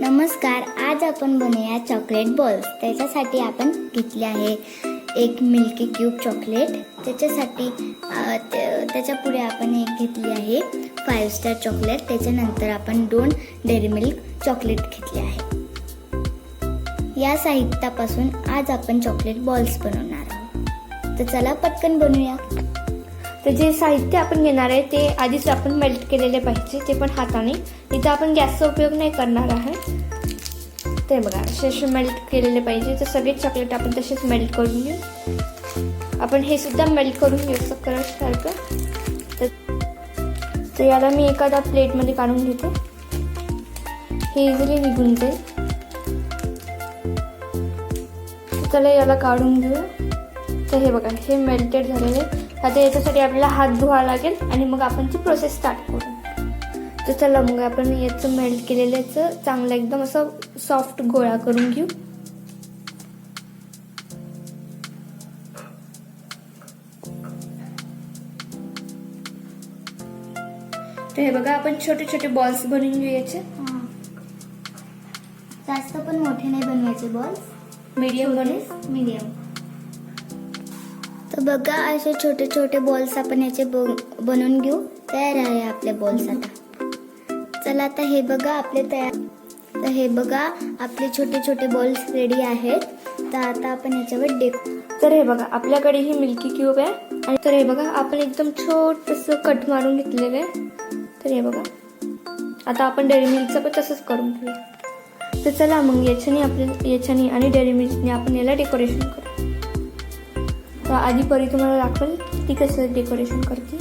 नमस्कार आज आपण बनवूया चॉकलेट बॉल्स त्याच्यासाठी आपण घेतले आहे एक मिल्की क्यूब चॉकलेट त्याच्यासाठी त्या- त्याच्या पुढे आपण एक घेतली आहे फाईव्ह स्टार चॉकलेट त्याच्यानंतर आपण दोन डेअरी मिल्क चॉकलेट घेतले आहे. या साहित्यापासून आज आपण चॉकलेट बॉल्स बनवणार आहोत. तर चला पटकन बनवूया. तर जे साहित्य आपण घेणार आहे ते आधीच आपण मेल्ट केलेले पाहिजे ते पण हाताने. इथं आपण गॅसचा उपयोग नाही करणार आहे. ते बघा. असे असे मेल्ट केलेले पाहिजे. तर सगळे चॉकलेट आपण तसेच मेल्ट करून घेऊ. आपण हे सुद्धा मेल्ट करून घेऊ. असं सारखं. तर तर याला मी एखादा प्लेटमध्ये काढून घेते. हे इझिली निघून जाईल. चला याला काढून घेऊ. तर हे बघा हे मेल्टेड झालेले आहे. आता याच्यासाठी आपल्याला हात धुवा लागेल आणि मग आपण ती प्रोसेस स्टार्ट करू. तर चला मग आपण याचं मेल्ट केलेल्याचं चांगलं एकदम असं सॉफ्ट गोळा करून घेऊ. तर हे बघा आपण छोटे छोटे बॉल्स बनवून घेऊ याचे. जास्त पण मोठे नाही बनवायचे बॉल्स मीडियम बनवू? मीडियम तर बघा असे छोटे छोटे बॉल्स आपण याचे बनवून घेऊ. तयार आहे आपले बॉल्स आता. चला आता हे बघा आपले तयार. तर हे बघा आपले छोटे छोटे बॉल्स रेडी आहेत. तर आता आपण याच्यावर डेक तर हे बघा आपल्याकडे ही मिल्की क्यूब आहे. आणि तर हे बघा आपण एकदम छोटस कट मारून घेतलेलं आहे. तर हे बघा. आता आपण डेअरी मिल्कचं पण तसंच करून घेऊया. तर चला मग याच्याने आपल्या याच्याने आणि डेअरी मिल्कने आपण याला डेकोरेशन करू. तर आधी परी तुम्हाला दाखवेल ती कसं डेकोरेशन करते.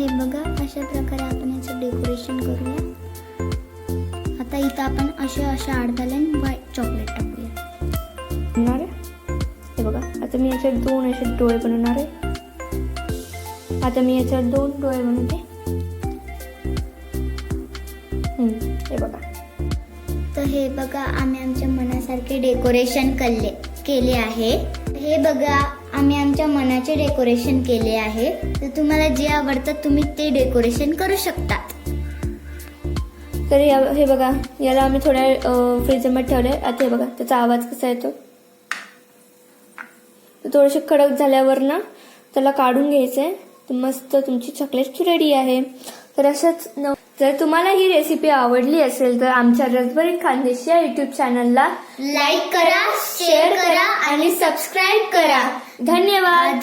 हे बघा अशा प्रकारे आपण याचं डेकोरेशन करूया. आता इथं आपण असे अशा आडदाल्यान व्हाईट चॉकलेट टाकूया. हे बघा आता मी याच्यात दोन असे डोळे बनवणार आहे. आता मी याच्यात दोन डोळे बनवते. हे बघा. तर हे बघा आम्ही आमच्या मनासारखे डेकोरेशन केले केले आहे. हे बघा आम्ही आमच्या मनाचे डेकोरेशन केले आहे. तर तुम्हाला जे आवडतं तुम्ही ते डेकोरेशन करू शकता. तर या हे बघा याला आम्ही थोड्या फ्रीजमध्ये ठेवले आता हे बघा त्याचा आवाज कसा येतो? थोडेसे कडक झाल्यावर ना त्याला काढून घ्यायचं आहे मस्त तुमची चॉकलेट रेडी आहे. तर अशाच न- जर तुम्हाला ही रेसिपी आवडली असेल तर आमच्या रसभरी खानदेश या युट्यूब चॅनलला लाईक करा शेअर करा आणि सबस्क्राईब करा. धन्यवाद.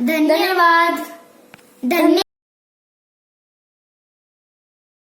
धन्यवाद. धन्यवाद.